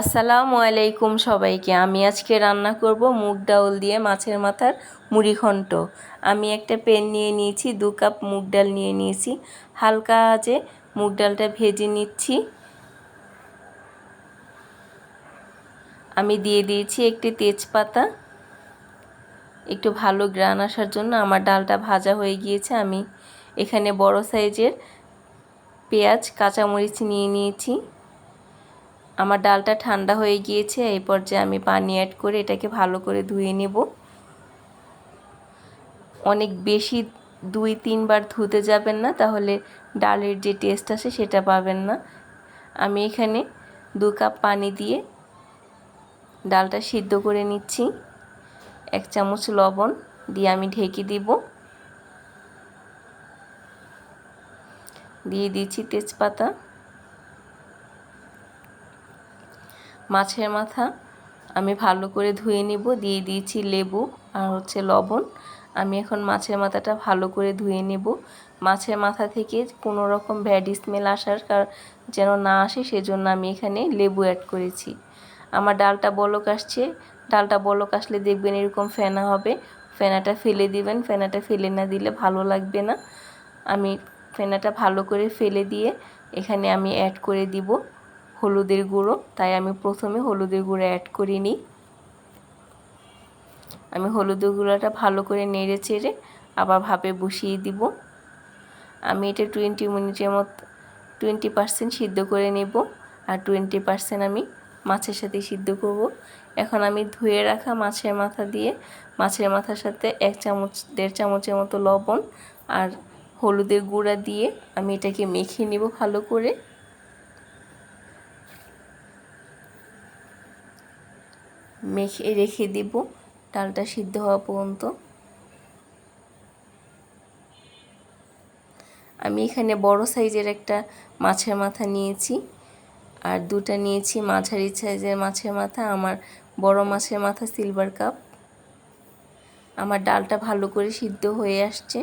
আসসালামু আলাইকুম সবাইকে। আমি আজকে রান্না করব মুগ ডাউল দিয়ে মাছের মাথার মুড়ি ঘন্ট। আমি একটা প্যান নিয়ে নিয়েছি, দু কাপ মুগ ডাল নিয়ে নিয়েছি। হালকা আজে মুগ ডালটা ভেজে নিচ্ছি। আমি দিয়ে দিয়েছি একটি তেজপাতা। একটু ভালো গ্রান আসার জন্য আমার ডালটা ভাজা হয়ে গিয়েছে। আমি এখানে বড় সাইজের পেঁয়াজ, কাঁচামরিচ নিয়ে নিয়েছি। আমার ডালটা ঠান্ডা হয়ে গিয়েছে, এই পর্যায়ে আমি পানি অ্যাড করে এটাকে ভালো করে ধুয়ে নেব। অনেক বেশি দুই, তিনবার ধুতে যাবেন না, তাহলে ডালের যে টেস্ট আসে সেটা পাবেন না। আমি এখানে দু কাপ পানি দিয়ে ডালটা সিদ্ধ করে নিচ্ছি। এক চামচ লবণ দিয়ে আমি ঢেকে দিব। দিয়ে দিচ্ছি তেজপাতা। মাছের মাথা। আমি ভালো করে ধুয়ে নিব, দিয়ে দিয়েছি লেবু আর হচ্ছে লবণ। আমি এখন মাছের মাথাটা ভালো করে ধুয়ে নেব। মাছের মাথা থেকে কোনো রকম ব্যাড স্মেল আসার যেন না আসে, সেজন্য আমি এখানে লেবু অ্যাড করেছি। আমার ডালটা বলক আসছে। ডালটা বলক আসলে দেখবেন এরকম ফেনা হবে। ফেনাটা ফেলে দিবেন। ফেনাটা ফেলে না দিলে ভালো লাগবে না। আমি ফেনাটা ভালো করে ফেলে দিয়ে এখানে আমি অ্যাড করে দিব। হলুদের গুঁড়ো, তাই আমি প্রথমে হলুদের গুঁড়ো অ্যাড করিনি আমি হলুদের গুঁড়োটা ভালো করে নেড়ে চেড়ে আবার ভাপে বসিয়ে দিব। আমি এটা টোয়েন্টি মিনিটের মতো টোয়েন্টি পার্সেন্ট সিদ্ধ করে নেব আর টোয়েন্টি পার্সেন্ট আমি মাছের সাথে সিদ্ধ করব। এখন আমি ধুয়ে রাখা মাছের মাথা দিয়ে, মাছের মাথার সাথে এক চামচ, দেড় চামচের মতো লবণ আর হলুদের গুঁড়া দিয়ে আমি এটাকে মেখে নিব ভালো করে। মেখে, রেখে দিব। ডালটা সিদ্ধ হওয়া পর্যন্ত। আমি এখানে বড় সাইজের একটা মাছের মাথা নিয়েছি। আর দুটা নিয়েছি মাঝারি সাইজের মাছের মাথা, আমার বড় মাছের মাথা সিলভার কাপ। আমার ডালটা ভালো করে সিদ্ধ হয়ে আসছে।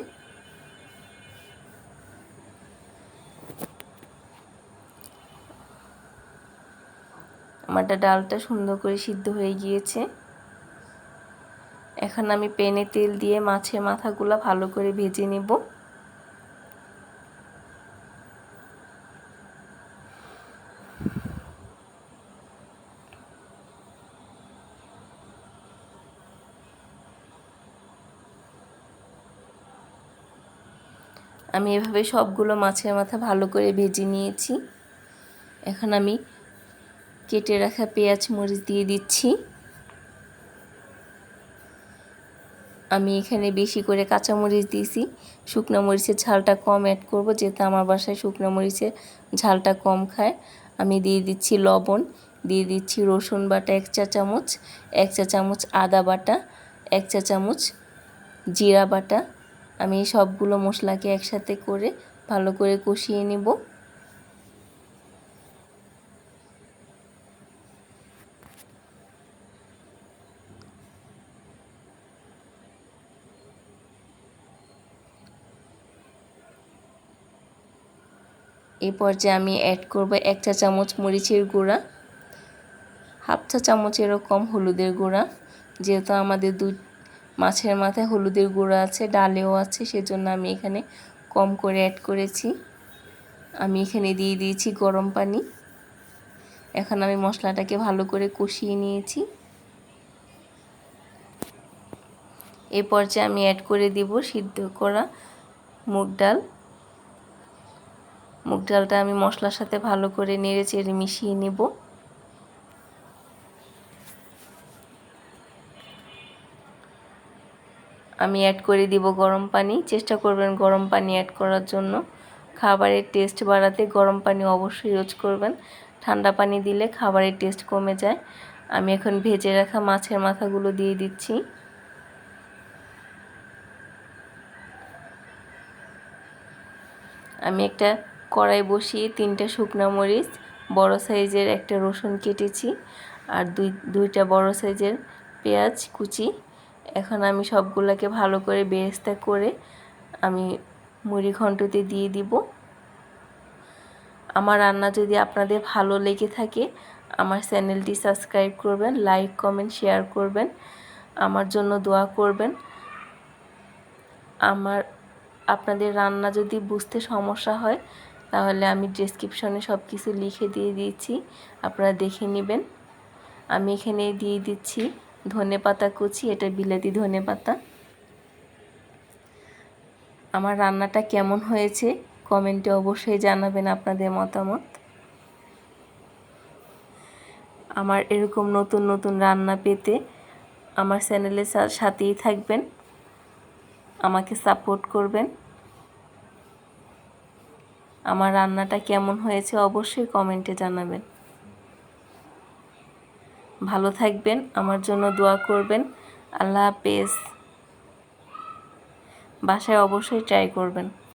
আমারটা ডালটা সুন্দর করে সিদ্ধ হয়ে গিয়েছে। এখন আমি পেনে তেল দিয়ে মাছের মাথাগুলো ভালো করে ভেজে নেব। আমি এভাবে সবগুলো মাছের মাথা ভালো করে ভেজে নিয়েছি। এখন আমি কেটে রাখা পেঁয়াজ মরিচ দিয়ে দিচ্ছি। আমি এখানে বেশি করে কাঁচামরিচ দিয়েছি। শুকনো মরিচের ঝালটা কম অ্যাড করব, যেহেতু আমার বাসায় শুকনো মরিচের ঝালটা কম খায়। আমি দিয়ে দিচ্ছি লবণ, দিয়ে দিচ্ছি রসুন বাটা এক চা চামচ, এক চা চামচ আদা বাটা, এক চা চামচ জিরা বাটা। আমি সবগুলো মশলাকে একসাথে করে ভালো করে কষিয়ে নেব। এই পর্যায়ে আমি অ্যাড করব এক চা চামচ মরিচের গুঁড়া, হাফ চা চামচ এরকম হলুদের গুঁড়া, যেহেতু আমাদের দু, মাছের মাথায় হলুদের গুঁড়া আছে, ডালেও আছে, সেজন্য আমি এখানে কম করে অ্যাড করেছি। আমি এখানে দিয়ে দিয়েছি গরম পানি। এখন আমি মশলাটাকে ভালো করে কষিয়ে নিয়েছি। এ পর্যায়ে আমি অ্যাড করে দিব সিদ্ধ করা মুগ ডাল। মুগ ডালটা আমি মশলার সাথে ভালো করে নেড়ে চেড়ে মিশিয়ে নেব। আমি অ্যাড করে দিব গরম পানি। চেষ্টা করবেন গরম পানি অ্যাড করার জন্য। খাবারের টেস্ট বাড়াতে গরম পানি অবশ্যই ইউজ করবেন। ঠান্ডা পানি দিলে খাবারের টেস্ট কমে যায়। আমি এখন ভেজে রাখা মাছের মাথাগুলো দিয়ে দিচ্ছি। আমি একটা কড়াই বসিয়ে তিনটা শুকনো মরিচ, বড় সাইজের একটা রসুন কেটেছি আর দুই, দুইটা বড় সাইজের পেঁয়াজ কুচি। এখন আমি সবগুলোকে ভালো করে বেরেস্তা করে আমি মুড়ি ঘন্টতে দিয়ে দিব। আমার রান্না যদি আপনাদের ভালো লেগে থাকে, আমার চ্যানেলটি সাবস্ক্রাইব করবেন, লাইক, কমেন্ট, শেয়ার করবেন, আমার জন্য দোয়া করবেন। আমার, আপনাদের রান্না যদি বুঝতে সমস্যা হয় তাহলে আমি ডেসক্রিপশনে সব কিছু লিখে দিয়ে দিয়েছি। আপনারা দেখে নেবেন। আমি এখানে দিয়ে দিচ্ছি ধনে পাতা কুচি, এটা বিলাতি ধনে পাতা। আমার রান্নাটা কেমন হয়েছে কমেন্টে অবশ্যই জানাবেন আপনাদের মতামত। আমার এরকম নতুন নতুন রান্না পেতে আমার চ্যানেলের সাথেই থাকবেন। আমাকে সাপোর্ট করবেন। আমার রান্নাটা কেমন হয়েছে অবশ্যই কমেন্টে জানাবেন। ভালো থাকবেন, আমার জন্য দোয়া করবেন। আল্লাহ হাফেজ। বাসায় অবশ্যই ট্রাই করবেন।